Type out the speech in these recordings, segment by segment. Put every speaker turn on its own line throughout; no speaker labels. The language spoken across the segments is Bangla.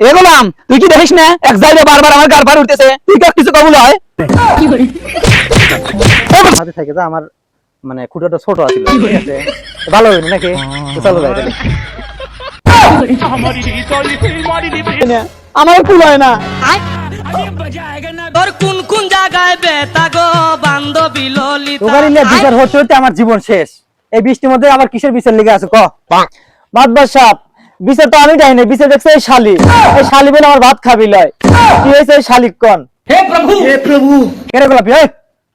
এ গোলাম তুই কি দেখিস না? এক জায়গায় বারবার আমার গার পার উঠতেছে। তুই কি কিছু কবুল হয়?
হাতে থেকে তো আমার মানে খুঁটোটা ছোট ঠিক আছে? ভালো হইনি নাকি? তো চলো যাই তাহলে।
আমার কুল হয় না।
তোর কোন কোন জায়গায় বেতা গো বান্ধবী ললিতা?
তোকার ইলে বিচার হতে হতে আমার জীবন শেষ। এই বৃষ্টির মধ্যে আমার কিসের বিচার লেগে আছে? ক? সাপ বিচার তো আমি যাই না বিচার দেখছে এই শালি। এই শালি বলে আমার ভাত খাবি লয়। কি হয়েছে এই শালিক কন?
হে প্রভু! হে প্রভু!
কেরে গোলাপি এই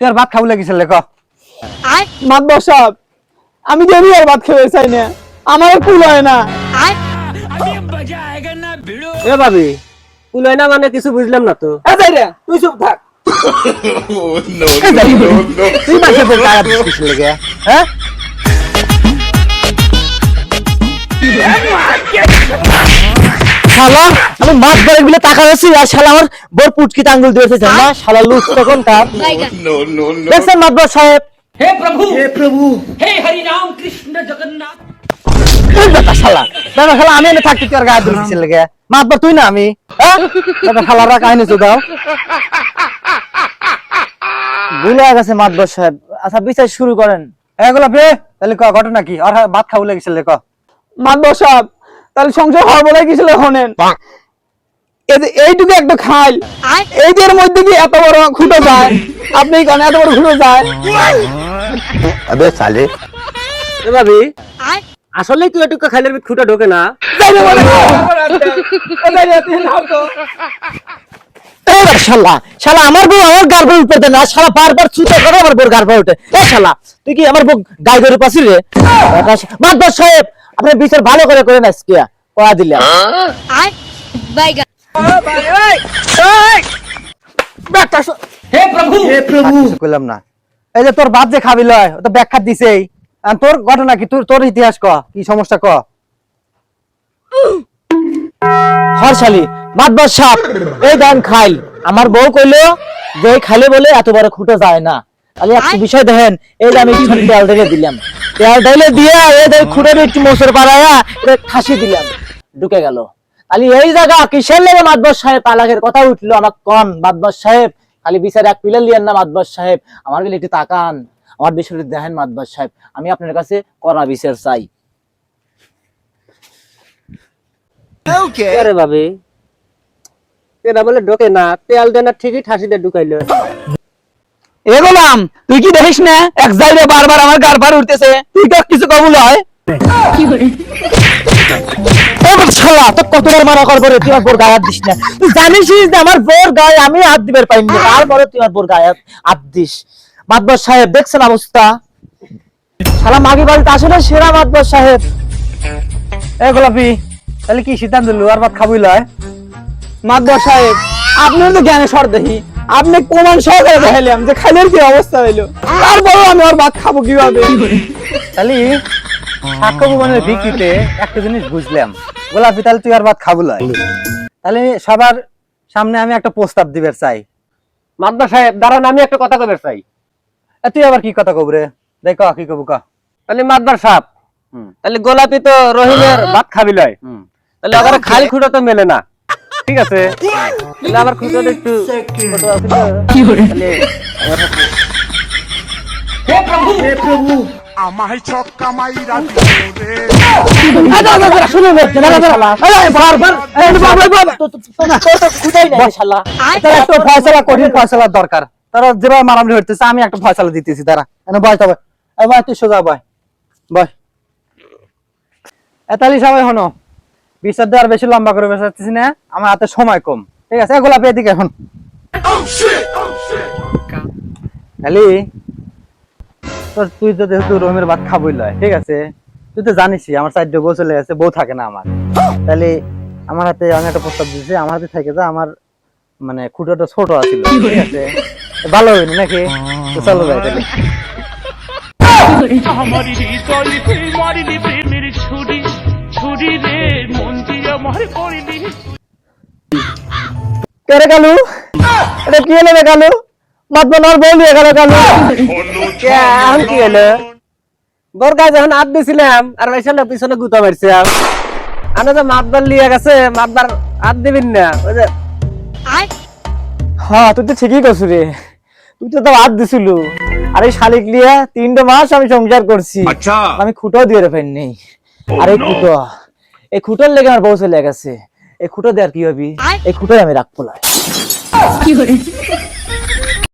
তুই আর ভাত খাবি লাগিছিল লেখ।
মাতবর সাহেব আমি দেবি আর ভাত খেয়ে চাই না। আমার কুল হয় না।
আই এ ভাবি কুলয় না মানে কিছু বুঝলাম না তো।
এ যাই রে তুই চুপ থাক।
তুই মাসে পর কিসের লেগে। হ্যাঁ? শালা আমি মাছ ধরে বলে টাকা আছি আর শালা আমার বোর পুটকি আঙ্গুল দিয়েছে জানা শালা লুচ তখন তার? দেখছেন মাতবর সাহেব?
হে প্রভু! হে প্রভু! হে হরি রাম কৃষ্ণ জগন্নাথ!
তুই শালা? বেটা শালা আমি এনে থাকতে তুই গায়ে লেগে? মাতবর তুই না আমি? হ্যাঁ? শালারা কাহিনী দাও। ভুলে গেছে মাতবর সাহেব। আচ্ছা বিচার শুরু করেন। এগুলো বে তাহলে ক ঘটনা কি? আর ভাত খাব লেগেছিল ক।
সাহেব তাহলে সংসার হওয়ার বলে গেছিল হনেন? এইটুকু একটা খাই এইটার মধ্যে কি এত বড় খুঁটো যায়? আপনি কেন এত বড় খুঁটো যায়?
আবে সালে। ভাবি আসলে তুই এটুকু খাইলে খুঁটা ঢোকে না। শালা শালা আমার বউ আমার না শালা বারবার ছুটে করে আমার বউর উঠে এ শালা তুই কি আমার বউ গাই গরু পাছিস রে? সাহেব আপনি বিচার ভালো করে করেন আজকে কয়া দিলাম।
বাইগা
হে প্রভু! হে প্রভু!
কইলাম না। এই যে তোর বাপ যে খাবি লয় তো ব্যাখ্যা দিছেই আর তোর ঘটনা কি? তোর তোর ইতিহাস ক কি সমস্যা ক? হরশালি মাতবার সাপ এই দান খাইল। আমার বউ কইলো যে খাইলে বলে এত বড় খুঁটো যায় না। তাহলে একটা বিষয় দেখেন এই যে আমি দিলাম। তেল দিয়ে খুঁটোর একটু মোসর পাড়ায়া দিলাম। ঢুকে গেল। তাহলে এই জায়গা কিসের লেগে মাতবর সাহেব? আলাগের কথা উঠল আমার কন মাতবর সাহেব। খালি বিচার এক পিলার লিয়ান না মাতবর সাহেব। আমার বলে একটু তাকান। আমার বিষয়টি দেখেন মাতবর সাহেব। আমি আপনার কাছে করা বিচার চাই। আরে ভাবি এরা বলে ঢোকে না। তেল দেন ঠিকই ঠাসিতে ঢুকাইলো।
এ গোলাম, তুই কি দেখিস না? এক জায়গায় বারবার আমার গার পার উঠতেছে। তুই কি কিছু কবুল
তো হাত দিস না? তুই জানিস যে আমার হাত দিবার পাইনি তারপরে তুই আমার অবস্থা? শালা মাগি বাড়িতে আসলে সেরা মাতবর সাহেব। এ গোলাপি, তাহলে কি সিদ্ধান্ত নিল? আর ভাত খাবই লয়?
মাতবর সাহেব আপনার তো জ্ঞানে সর দেখি। আপনি প্রমাণ সহকারে দেখাইলাম যে খাইলের কি অবস্থা হইল। তারপরেও আমি ওর ভাত খাব কীভাবে?
তাহলে সাক্ষ্য প্রমাণের ভিত্তিতে একটা জিনিস বুঝলাম। গোলাপি তাহলে তুই আর ভাত খাব লয়। তাহলে সবার সামনে আমি একটা প্রস্তাব দিবার চাই।
মাদ্দা সাহেব দাঁড়ান আমি একটা কথা কবে চাই।
তুই আবার কি কথা কব রে? দেখ কি কব ক।
তাহলে মাদ্দার সাহেব তাহলে গোলাপি তো রহিমের ভাত খাবি লয়। তাহলে আবার খালি খুঁটো তো মেলে না। ঠিক আছে? তাহলে খুঁটোটা একটু ছোট আছে তো। তাহলে
হে প্রভু! হে প্রভু!
আমায় ছক্কা মাইরা দিল রে।
একটা ফয়সালা কঠিন ফয়সালার দরকার। তারা যেভাবে মারামারি হইতেছে আমি একটা ফয়সালা দিতেছি তারা এনে বয় তবে এ বয় তুই সোজা বয়। বয়। এ তাহলে সবাই হনো বিচার দেওয়ার বেশি লম্বা করে বেসাচ্ছি না আমার হাতে সময় কম। ঠিক আছে, এগুলা এদিকে এখন। খালি, তোর, তুই তো যেহেতু রোমের ভাত খাবই লয়, ঠিক আছে? তুই তো জানিসই, আমার চারটে বউ চলে গেছে, বউ থাকে না আমার। তাহলে আমার হাতে আমি একটা প্রস্তাব দিয়েছি আমার হাতে থেকে যা আমার মানে খুঁটোটা ছোট আছিল, ঠিক আছে? ভালো হয়নি নাকি? চলো যাই তাহলে। কেরে কালু? এটা কি হলো রে কালু? মাতবানোর বউ নিয়ে গেল কালু।
এখন কি হলো? যখন হাত দিছিলাম আর পিছনে গুতা মারছিলাম আনে যে মাতবার লিয়ে গেছে মাতবার দিবেন না ওই যে।
হ্যাঁ তুই তো ঠিকই করছু রে। তুই তো তাও হাত দিছিল। আর এই শালিক লিয়া তিনটা মাস আমি সংসার করছি। আমি খুঁটাও দিয়ে রেফেন নেই আর এই খুঁটো এই খুঁটোর লেগে আমার বউ চলে গেছে। এই খুঁটো দেওয়ার কি হবি? এই খুঁটোই আমি রাখব না।
কি hore